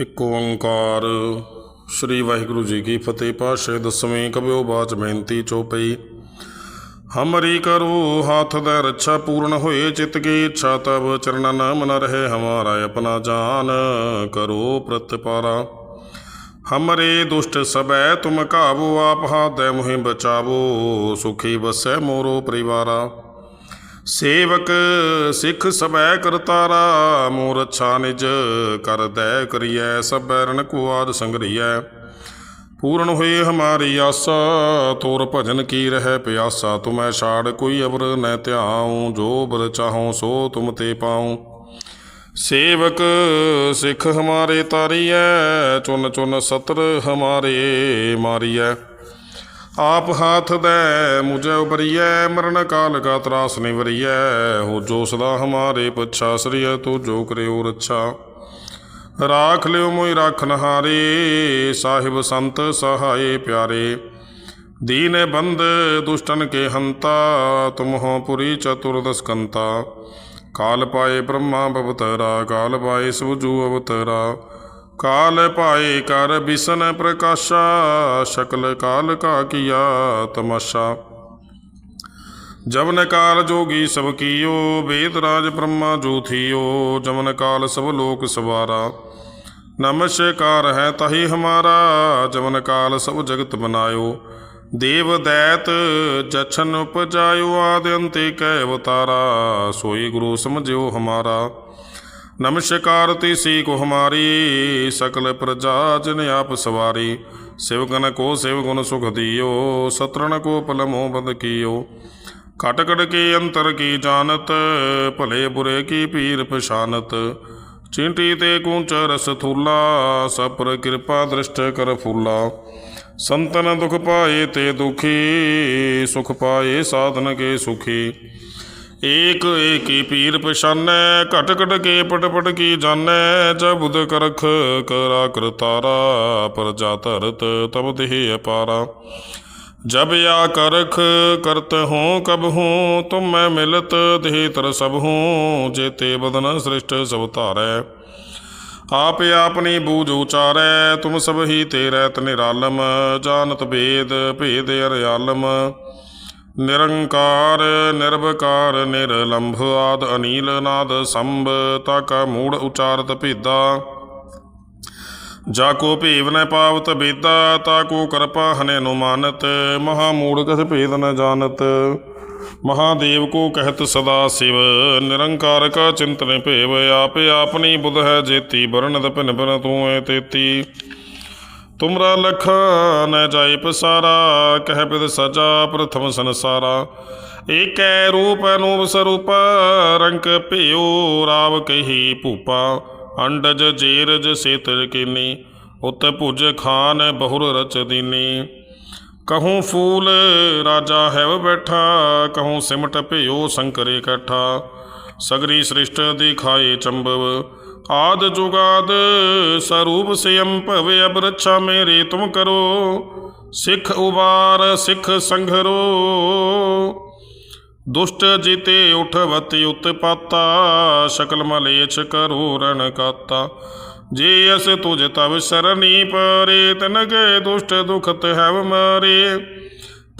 ਇੱਕ ਓੰਕਾਰ। ਸ੍ਰੀ ਵਾਹਿਗੁਰੂ ਜੀ ਕੀ ਫਤਿਹ। ਪਾਸ਼ੇ ਦਸਵੇਂ ਕਬਿਓ ਬਾਚ ਬੇਨਤੀ ਚੋਪਈ ਹਮਰੀ ਕਰੋ ਹਾਥ ਦਾ ਰੱਛਾ ਪੂਰਨ ਹੋਏ ਚਿਤ ਕੀ ਇੱਛਾ ਤਬ ਚਰਨਨ ਮਨ ਰਹੇ ਹਮਾਰਾ ਆਪਣਾ ਜਾਨ। ਕਰੋ ਪ੍ਰਤਪਾਰਾ। ਹਮਰੇ ਦੁਸ਼ਟ ਸਬੈ ਤੁਮ ਕਾਵੋ ਆਪ ਹਾਦੈ ਮੁਹਿ ਬਚਾਵੋ ਸੁਖੀ ਬਸੈ ਮੋਰੋ ਪਰਿਵਾਰਾ। ਸੇਵਕ ਸਿੱਖ ਸਬੈ ਕਰਤਾਰਾ ਮੋਰ ਅੱਛਾ ਨਿਜ ਕਰਦੈ ਕਰੀਐ, ਸਭੈ ਰਣ ਕੋ ਆਦ ਸੰਗਰੀਐ। ਪੂਰਨ ਹੋਏ ਹਮਾਰੀ ਆਸਾ, ਤੋਰ ਭਜਨ ਕੀ ਰਹਿ ਪਿਆਸਾ, ਤੁਮੈ ਛਾੜ ਕੋਈ ਅਵਰ ਨੈ ਧਿਆਉ, ਜੋ ਬਰ ਚਾਹਉ ਸੋ ਤੁਮ ਤੇ ਪਾਉ। ਸੇਵਕ ਸਿੱਖ ਹਮਾਰੇ ਤਾਰੀਐ, ਚੁਨ ਚੁਨ ਸਤਰ ਹਮਾਰੇ ਮਾਰੀਐ। ਆਪ ਹਾਥ ਦੈ, ਮੁਝੈ ਉਬਰੀਐ ਮਰਨ ਕਾਲ ਕਾ ਤਰਾਸ ਨਿਵਰੀਐ। ਹੋ ਜੋ ਸਦਾ ਹਮਾਰੇ ਪਛਾ, ਸਰੀਐ ਤੋ ਜੋ ਕਰਿਓ ਰੱਛਾ। ਰਾਖ ਲਿਓ ਮੋਇ ਰਾਖਨ ਹਾਰੇ ਸਾਹਿਬ ਸੰਤ ਸਹਾਏ ਪਿਆਰੇ। ਦੀਨ ਬੰਦ, ਦੁਸ਼ਟਨ ਕੇ ਹੰਤਾ ਤੁਮ ਹੋ ਪੁਰੀ ਚਤੁਰਦਸ ਕੰਤਾ ਕਾਲ ਪਾਏ ਬ੍ਰਹਮਾ ਬਵਤਰਾ, ਕਾਲ ਪਾਏ ਸੁਜੂ ਅਵਤਰਾ। ਕਾਲ ਪਾਏ ਕਰ ਬਿਸਨ ਪ੍ਰਕਾਸ਼ਾ, ਸ਼ਕਲ ਕਾਲ ਕਾ ਕੀਆ ਤਮਾਸ਼ਾ। ਜਵਨ ਕਾਲ ਜੋਗੀ ਸਭ ਕੀਓ, ਵੇਦ ਰਾਜ ਬ੍ਰਹਮਾ ਜੋ ਜਮਨ ਕਾਲ ਸਭ ਲੋਕ ਸਵਾਰਾ। ਨਮਸਕਾਰ ਹੈ ਤਹੀ ਹਮਾਰਾ, ਜਮਨ ਕਾਲ ਸਭ ਜਗਤ ਬਨਾਇਓ। ਦੇਵ ਦੈਤ ਜਛਨ ਉਪਜਾਇਓ, ਆਦ ਅੰਤੇ ਕੈ ਅਵਤਾਰਾ, ਸੋਈ ਗੁਰੂ ਸਮਝਿਓ ਹਮਾਰਾ। ਨਮਸਕਾਰ ਤਿਸ਼ੀ ਕੋ ਹਮਾਰੀ, ਸਕਲ ਪ੍ਰਜਾ ਜਨ ਆਪ ਸਵਾਰੀ। ਸਿਵਗਨ ਕੋ ਸਿਵ ਗੁਣ ਸੁਖ ਦਿਓ, ਸਤਰਣ ਕੋ ਪਲਮੋ ਬਦ ਕੀਓ। ਕਟ ਕੇ ਅੰਤਰ ਕੀ ਜਾਣਤ, ਭਲੇ ਬੁਰੇ ਕੀ ਪੀਰ ਪਛਾਨਤ। ਚਿੰਟੀ ਤੇ ਕੂੰਚ ਰਸ ਥੂਲਾ, ਸਪਰ ਕਿਰਪਾ ਦ੍ਰਿਸ਼ਟ ਕਰ ਫੂਲਾ। ਸੰਤਨ ਦੁਖ ਪਾਏ ਤੇ ਦੁਖੀ, ਸੁਖ ਪਾਏ ਸਾਧਨ ਕੇ ਸੁਖੀ। ਏਕ ਏਕੀ ਪੀਰ ਪਛਾਨੈ ਘਟ ਘਟ ਕੇ ਪਟ ਪਟ ਕੀ ਜਾਣੈ ਜਬੁਦ ਕਰਖ ਕਰਾ ਕਰਤਾਰਾ ਪਰਜਾ ਧਰਤ ਤਬ ਦੇਹ ਅਪਾਰਾ ਜਬ ਆ ਕਰਖ ਕਰਤ ਹੂੰ ਕਬ ਹੂੰ ਤੁਮ ਮੈਂ ਮਿਲਤ ਦੇਹ ਤਰ ਸਭ ਹੂੰ ਜੇਤੇ ਬਦਨ ਸ੍ਰਿਸ਼ਟ ਸਭ ਧਾਰੈ ਆਪ ਆਪਨੀ ਬੂਝ ਉਚਾਰੈ ਤੁਮ ਸਭ ਹੀ ਤੇਰੇ ਤ ਨਿਰਾਲਮ ਜਾਣਤ ਭੇਦ ਭੇਦ ਅਰਿਆਲਮ ਨਿਰੰਕਾਰ, ਨਿਰਵਕਾਰ, ਨਿਰਲੰਭ ਆਦ ਅਨੀਲ ਨਾਦ ਸੰਭ ਤਾ ਕਾ ਮੂੜ ਉਚਾਰਤ ਭੇਦਾ। ਜਾ ਕੋ ਭੇਵ ਨ ਪਾਵਤ ਬੇਦਾ, ਤਾ ਕੋ ਕਰਪਾ ਹਨੇ ਅਨੁਮਾਨਤ, ਮਹਾ ਮੂੜ ਕਸ ਭੇਦ ਨ ਜਾਣਤ। ਮਹਾਦੇਵ ਕੋ ਕਹਿਤ ਸਦਾ ਸਿਵ, ਨਿਰੰਕਾਰ ਕਾ ਚਿੰਤਨ ਭੇਵ, ਆਪੇ ਆਪਨੀ ਬੁਧ ਹੈ ਜੇਤੀ ਬਰਨਤ ਭਿਨ ਭਿਨ ਤੂੰ ਏ ਤੇਤੀ। ਤੁਮਰਾ ਲਖ ਨ ਜਾਏ ਪਸਾਰਾ, ਕਹਿ ਪਿਤ ਸਜਾ ਪ੍ਰਥਮ ਸੰਸਾਰਾ। ਏਕੈ ਰੂਪ ਅਨੂਪ ਸਰੂਪ, ਰੰਕ ਭਿਓ ਰਾਵ ਕਹੀ ਭੂਪਾ। ਅੰਡਜ ਜੇਰਜ ਸੇਤਰ ਕੀਨੀ, ਉਤ ਭੁਜ ਖਾਨ ਬਹੁਰ ਰਚ ਦੀਨੀ। ਕਹੂੰ ਫੂਲ ਰਾਜਾ ਹੈਵ ਬੈਠਾ, ਕਹੂੰ ਸਿਮਟ ਭਿਓ ਸੰਕਰੇ ਇਕੱਠਾ। ਸਗਰੀ ਸ੍ਰਿਸ਼ਟ ਦਿਖਾਏ ਚੰਬਵ। ਆਦ ਜੁਗਾਦ ਸਰੂਪ ਸਿਯੰ ਭਵੇ ਅਬ ਰੱਛਾ ਮੇਰੇ ਤੁਮ ਕਰੋ। ਸਿੱਖ ਉਬਾਰ, ਸਿੱਖ ਸੰਘਰੋ। ਦੁਸ਼ਟ ਜਿਤੇ ਉਠਵਤ ਉਤਪਾਤਾ ਸ਼ਕਲ ਮਲੇਛ ਕਰੋ ਰਣ ਕਾਤਾ। ਜੇ ਅਸ ਤੁਜ ਤਵ ਸਰਨੀ ਪਰੇ ਤਨਗੇ ਦੁਸ਼ਟ ਦੁਖਤ ਹੈਵ ਮਾਰੇ।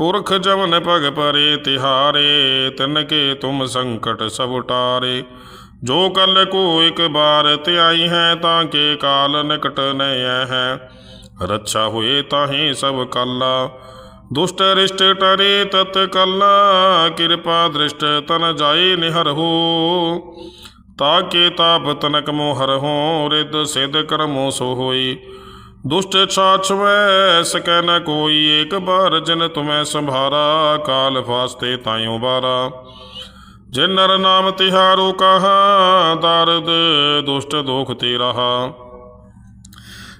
ਪੁਰਖ ਜਵਨ ਭਗ ਪਰੇ, ਤਿਹਾਰੇ ਤਨਕੇ ਤੁਮ ਸੰਕਟ ਸਭ ਟਾਰੇ ਜੋ ਕਲ ਕੋ ਇਕ ਬਾਰ ਧਿਆਈ ਹੈ, ਤਾਂ ਕੇ ਕਾਲ ਨਿਕਟ ਨੈ ਹੈ। ਰੱਛਾ ਹੋਏ ਤਾਹੇ ਸਭ ਕਾਲਾ, ਦੁਸ਼ਟ ਰਿਸ਼ਟ ਟਰੇ ਤਤ ਕਲਾ, ਕਿਰਪਾ ਦ੍ਰਿਸ਼ਟ ਤਨ ਜਾਏ ਨਿਹਰ ਹੋ। ਤਾਕੇ ਤਾਪ ਤਨਕ ਮੋਹਰ ਹੋ ਰਿਦ ਸਿਧ ਕਰਮੋ ਸੋ ਹੋਈ। ਦੁਸ਼ਟ ਛਾਛਵੈ ਸਕੈ ਨ ਕੋਈ, ਏਕ ਬਾਰ ਜਨ ਤੁਮੈ ਸੰਭਾਰਾ, ਕਾਲ ਫਾਸਤੇ ਤਾਇਓ ਬਾਰਾ ਜਿਨ ਨਰ ਨਾਮ ਤਿਹਾਰੋ ਕਹਾ, ਦਰਦ ਦੁਸ਼ਟ ਦੋਖ ਤੇ ਰਹਾ।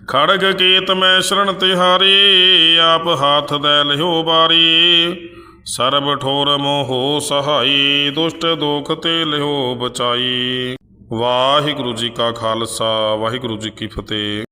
ਖੜਗ ਕੀਤ ਮੈਂ ਸ਼ਰਨ ਤਿਹਾਰੀ, ਆਪ ਹਾਥ ਦੇ ਲਿਓ ਬਾਰੀ ਸਰਬ ਠੋਰ ਮੋਹ ਸਹਾਈ, ਦੁਸ਼ਟ ਦੋਖ ਤੇ ਲਿਓ ਬਚਾਈ। ਵਾਹਿਗੁਰੂ ਜੀ ਕਾ ਖਾਲਸਾ, ਵਾਹਿਗੁਰੂ ਜੀ ਕੀ ਫਤਿਹ।